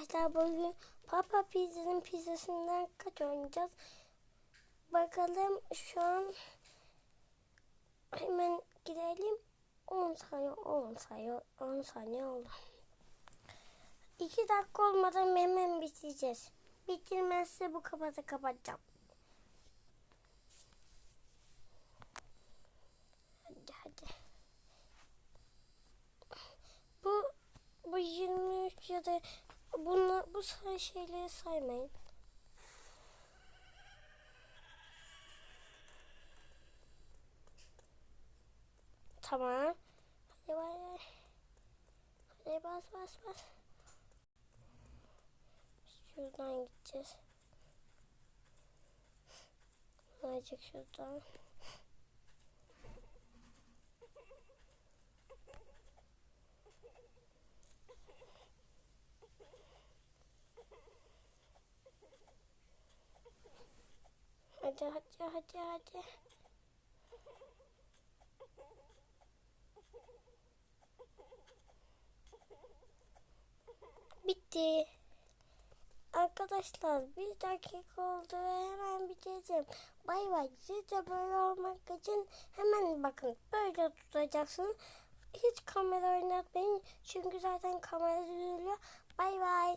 Arkadaşlar bugün Papa Pizza'nın pizzasından kaç oynayacağız? Bakalım şu an hemen gidelim. 10 saniye 10 saniye 10 saniye oldu. 2 dakika olmadan hemen bitireceğiz. Bitirmezse bu kapatı kapatacağım. Hadi hadi. Bu bu 23 ya da bunu bu şeyleri saymayın. Tamam. Hadi bay bay. Hadi bas bas bas. Şuradan gideceğiz. Azıcık şuradan. Hadi hadi hadi hadi. Bitti. Arkadaşlar bir dakika oldu ve hemen bitireceğim. Bay bay. Siz de böyle olmak için hemen bakın böyle tutacaksınız. Hiç kamera oynatmayın çünkü zaten kamera düzülüyor. Bay bay.